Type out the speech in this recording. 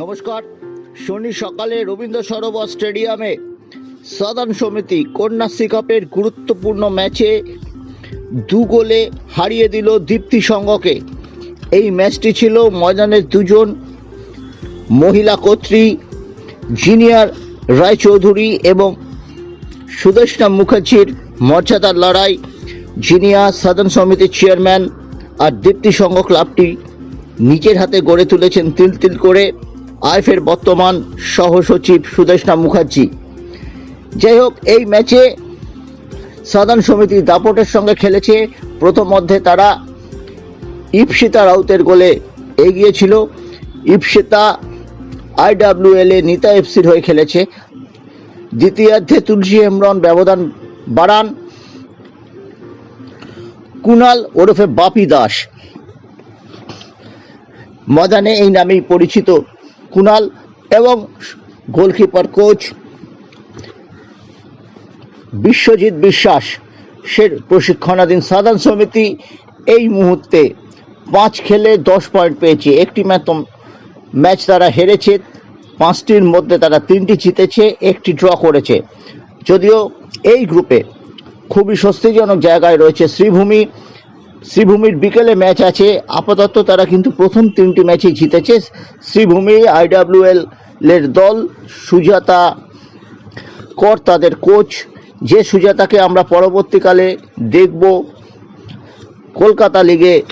নমস্কার। শনি সকালে রবীন্দ্র সরোবর স্টেডিয়ামে সাধারণ সমিতি কন্যাশ্রী কাপের গুরুত্বপূর্ণ ম্যাচে দু গোলে হারিয়ে দিল দীপ্তি সংঘকে। এই ম্যাচটি ছিল ময়দানের দুজন মহিলা কর্ত্রী জিনিয়ার রায়চৌধুরী এবং সুদেষ্ণা মুখার্জির মর্যাদার লড়াই। জিনিয়া সাধারণ সমিতির চেয়ারম্যান আর দীপ্তি সংঘ ক্লাবটি নিজের হাতে গড়ে তুলেছেন তিল তিল করে। আইফের বর্তমান সহসচিব সুদেষ্ণা মুখার্জি। যাই হোক, এই ম্যাচে সাধারণ সমিতি দাপটের সঙ্গে খেলেছে। প্রথম মধ্যে তারা ইপসিতা রাউতের গোলে এগিয়েছিল ইপসিতা আইডাব্লিউএল এ নিতা এফসির হয়ে খেলেছে। দ্বিতীয়ার্ধে তুলসী হেমব্রম ব্যবধান বাড়ান। কুনাল ওরফে বাপি দাস। ময়দানে এই নামেই পরিচিত কুনাল এবং গোলকিপার কোচ বিশ্বজিৎ বিশ্বাস। সের প্রশিক্ষণাধীন সাধারণ সমিতি এই মুহূর্তে পাঁচ খেলে দশ পয়েন্ট পেয়েছে। একটি ম্যাচ তারা হেরেছে। পাঁচটির মধ্যে তারা তিনটি জিতেছে, একটি ড্র করেছে। যদিও এই গ্রুপে খুবই স্বস্তিজনক জায়গায় রয়েছে শ্রীভূমি। শ্রীভূমির বিকেলে ম্যাচ আছে। আপাতত তারা কিন্তু প্রথম তিনটি ম্যাচই জিতেছে। শ্রীভূমি, আইডাব্লিউএল এর দল, সুজাতা কর তাদের কোচ। যে সুজাতাকে আমরা পরবর্তীকালে দেখব কলকাতা লিগে